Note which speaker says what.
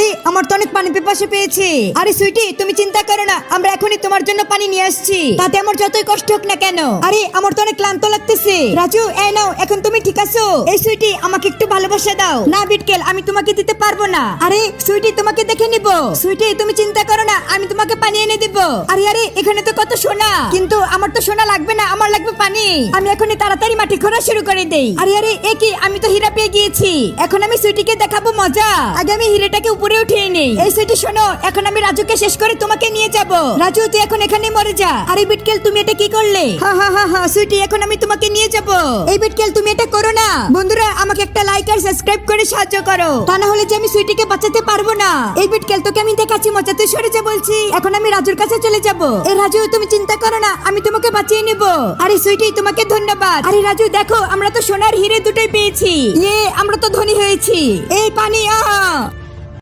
Speaker 1: আরে আমার তো অনেক পানি পিপাসে পেয়েছে। আরে সুইটি, তুমি চিন্তা করো না, আমরা এখনই তোমার জন্য পানি নিয়ে আসছি। তাতে আমার যতই কষ্ট হোক না কেন। আরে, আমার তো অনেক ক্লান্ত লাগতেছে। রাজু এই নাও, এখন তুমি ঠিক আছো? এই সুইটি, আমাকে একটু ভালোবাসা দাও। না, বিটকেল, আমি তোমাকে দিতে পারব না। আরে, সুইটি, তোমাকে দেখে নিব। সুইটি, তুমি চিন্তা করো না, আমি তোমাকে পানি এনে দিব। আরে আরে, এখানে তো কত সোনা। কিন্তু আমার তো সোনা লাগবে না, আমার লাগবে পানি। আমি এখনই তাড়াতাড়ি মাটি খোঁড়া শুরু করে দেই। আরে আরে, এ কি? আমি তো হীরা পেয়ে গিয়েছি। এখন আমি সুইটিকে দেখাবো মজা। আগে আমি হিরেটাকে উপরে উঠিয়ে নেই এই সুইটি শোনো এখন আমি রাজুকে শেষ করে তোমাকে নিয়ে যাব। রাজু তুই এখন এখানে মরে যা। আরে বিটকেল তুমি এটা কি করলে? হা হা হা হা সুইটি এখন আমি তোমাকে নিয়ে যাব। এই বিটকেল তুমি এটা করো না। বন্ধুরা আমাকে একটা লাইক আর সাবস্ক্রাইব করে সাহায্য করো। তা না হলে যে আমি সুইটিকে বাঁচাতে পারব না। এই বিটকেল তোকে আমি দেখাচ্ছি মজা তুই সরে যা বলছি। এখন আমি রাজুর কাছে চলে যাব। এই রাজু তুমি চিন্তা করো না আমি তোমাকে বাঁচিয়ে নেব। আরে সুইটি তোমাকে ধন্যবাদ। আরে রাজু দেখো আমরা তো সোনার হিরে দুটোই পেয়েছি। ইয়ে আমরা তো ধনী হয়েছি। এই পানি আ